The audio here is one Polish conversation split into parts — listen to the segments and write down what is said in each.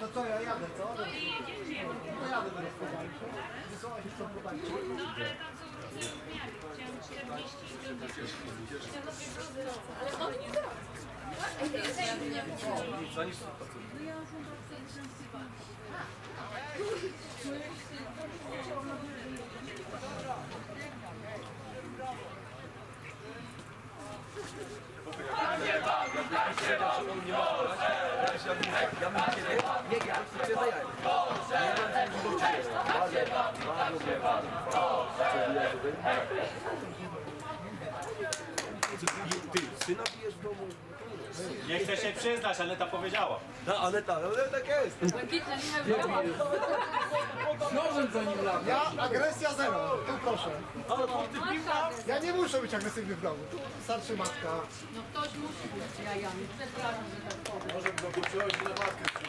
to co, ja jadę, co? To jadę do rozpoznania. Wysłałeś już co podańczy. No, ale tam są różne rozmiary. Chciałam 40 i 50. Ale on nie Ty, syna pijesz w domu? Nie chcę się przyznać, ale ta powiedziała. No, ale tak, ale tak jest. Ja agresja zero, tu proszę. Ale po ty piwa? Ja nie muszę być agresywny w domu. Tu starczy matka. No ktoś musi być jajami. Przepraszam, że tak powiem. Może go przyjąłeś na matkę.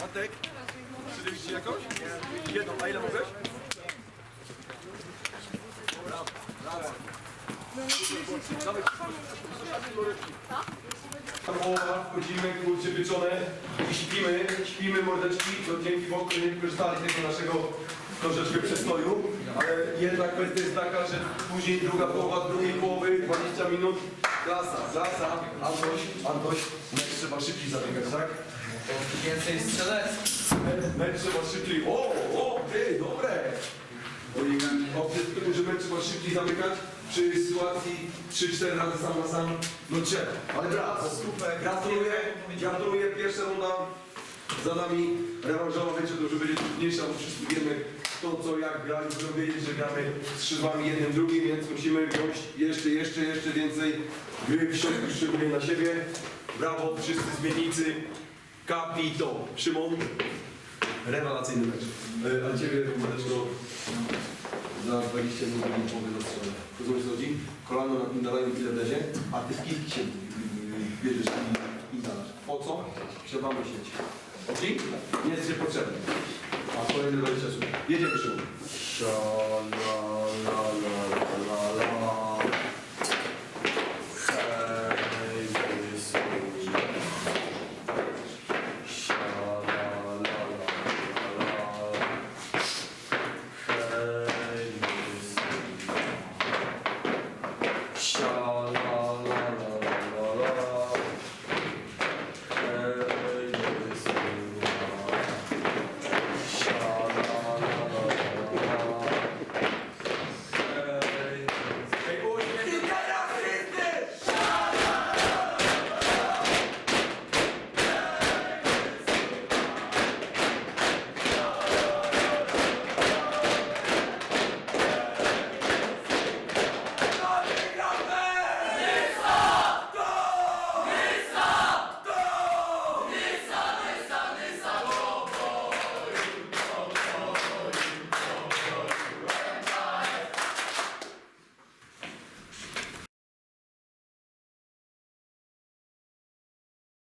Matek, przyjęliście jakąś? Jedną, a ile mogłeś? Połowa, wchodzimy, kurczę wieczone i śpimy, śpimy mordeczki, to dzięki Bogu nie wykorzystali tego naszego troszeczkę przestoju, ale jedna kwestia jest taka, że później druga połowa drugiej połowy, 20 minut, klasa, klasa, Antoś, Antoś, mecz trzeba szybciej zabiegać, tak? Więcej strzelec. Mecz trzeba szybciej, o, o, ty, dobre! Oprócz tego, że mecz trzeba szybciej zamykać, przy sytuacji 3-4 razy sam na sam, no trzeba. Ale brawo, super, gratuluję, gratuluję, pierwsza runda za nami, rewanżowa, to już będzie trudniejsza, bo wszyscy wiemy to, co jak grali, będą wiedzieć, że gramy z szybami jednym, drugim, więc musimy wziąć jeszcze, jeszcze, jeszcze więcej gry w środku, szczególnie na siebie. Brawo, wszyscy zmiennicy, kapito. Szymon, rewelacyjny mecz. E, A ciebie, Mareczko, za 20 minut nie połowy strony. Rozumiesz co chodzi? Kolano na indalają pilatezie, a ty w kilki się y, bierzesz i indalasz. Po co? Trzeba myśleć. Nie jest się potrzebny. A kolejny 20 sekund. Jedziemy. Szalony.